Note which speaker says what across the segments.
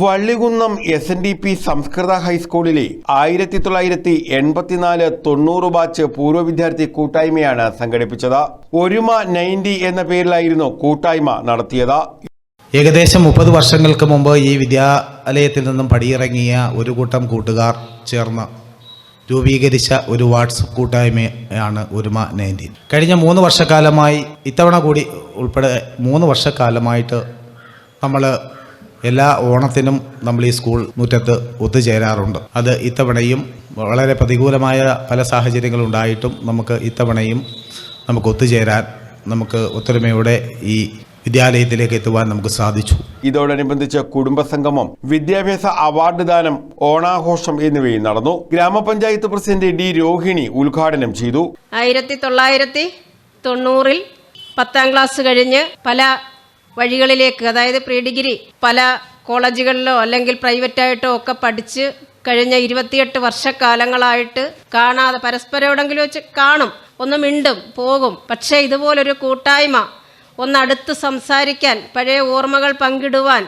Speaker 1: Vallikunnam S N D P സംസ്കൃത ഹൈസ്കൂളിലെ ആയിരത്തി തൊള്ളായിരത്തി എൺപത്തിനാല് തൊണ്ണൂറ് ബാച്ച് പൂർവ വിദ്യാർത്ഥി കൂട്ടായ്മയാണ് സംഘടിപ്പിച്ചത്. ഒരുമ നയന്റി എന്ന പേരിലായിരുന്നു കൂട്ടായ്മ നടത്തിയത്.
Speaker 2: ഏകദേശം മുപ്പത് വർഷങ്ങൾക്ക് മുമ്പ് ഈ വിദ്യാലയത്തിൽ നിന്നും പടിയിറങ്ങിയ ഒരു കൂട്ടം കൂട്ടുകാർ ചേർന്ന് രൂപീകരിച്ച ഒരു വാട്സപ്പ് കൂട്ടായ്മയാണ് ഒരുമ നയന്റീൻ കഴിഞ്ഞ മൂന്ന് വർഷക്കാലമായി ഇത്തവണ കൂടി ഉൾപ്പെടെ മൂന്ന് വർഷക്കാലമായിട്ട് നമ്മൾ എല്ലാ ഓണത്തിനും നമ്മൾ ഈ സ്കൂൾ മുറ്റത്ത് ഒത്തുചേരാറുണ്ട്. അത് ഇത്തവണയും വളരെ പ്രതികൂലമായ പല സാഹചര്യങ്ങളുണ്ടായിട്ടും നമുക്ക് ഇത്തവണയും നമുക്ക് ഒത്തുചേരാൻ നമുക്ക് ഒത്തൊരുമയോടെ ഈ വിദ്യാലയത്തിലേക്ക് എത്തുവാൻ നമുക്ക് സാധിച്ചു.
Speaker 1: ഇതോടനുബന്ധിച്ച് കുടുംബസംഗമം വിദ്യാഭ്യാസ അവാർഡ് ദാനം ഓണാഘോഷം എന്നിവയും നടന്നു. ഗ്രാമപഞ്ചായത്ത് പ്രസിഡന്റ് ഡി രോഹിണി ഉദ്ഘാടനം ചെയ്തു.
Speaker 3: ആയിരത്തി തൊള്ളായിരത്തി തൊണ്ണൂറിൽ പത്താം ക്ലാസ് കഴിഞ്ഞ് പല വഴികളിലേക്ക് അതായത് പ്രീ ഡിഗ്രി പല കോളേജുകളിലോ അല്ലെങ്കിൽ പ്രൈവറ്റായിട്ടോ ഒക്കെ പഠിച്ച് കഴിഞ്ഞ ഇരുപത്തിയെട്ട് വർഷക്കാലങ്ങളായിട്ട് കാണാതെ പരസ്പരം എവിടെങ്കിലും വെച്ച് കാണും ഒന്ന് മിണ്ടും പോകും. പക്ഷേ ഇതുപോലൊരു കൂട്ടായ്മ ഒന്നടുത്ത് സംസാരിക്കാൻ പഴയ ഓർമ്മകൾ പങ്കിടുവാൻ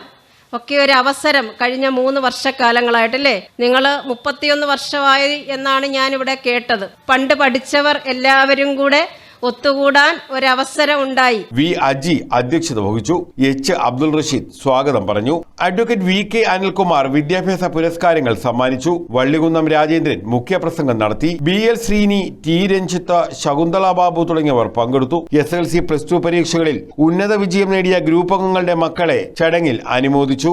Speaker 3: ഒക്കെ ഒരു അവസരം കഴിഞ്ഞ മൂന്ന് വർഷക്കാലങ്ങളായിട്ടല്ലേ? നിങ്ങൾ മുപ്പത്തിയൊന്ന് വർഷമായി എന്നാണ് ഞാനിവിടെ കേട്ടത്. പണ്ട് പഠിച്ചവർ എല്ലാവരും കൂടെ ഒത്തുകൂടാൻ ഒരവസരം ഉണ്ടായി
Speaker 1: വി അജി അധ്യക്ഷത വഹിച്ചു. എച്ച് അബ്ദുൾ റഷീദ് സ്വാഗതം പറഞ്ഞു. അഡ്വക്കേറ്റ് വി കെ അനിൽകുമാർ വിദ്യാഭ്യാസ പുരസ്കാരങ്ങൾ സമ്മാനിച്ചു. വള്ളികുന്നം രാജേന്ദ്രൻ മുഖ്യപ്രസംഗം നടത്തി. B L Sreeni T Ranjith Shakunthala Babu തുടങ്ങിയവർ പങ്കെടുത്തു. S L C plus two പരീക്ഷകളിൽ ഉന്നത വിജയം നേടിയ ഗ്രൂപ്പ് അംഗങ്ങളുടെ മക്കളെ ചടങ്ങിൽ അനുമോദിച്ചു.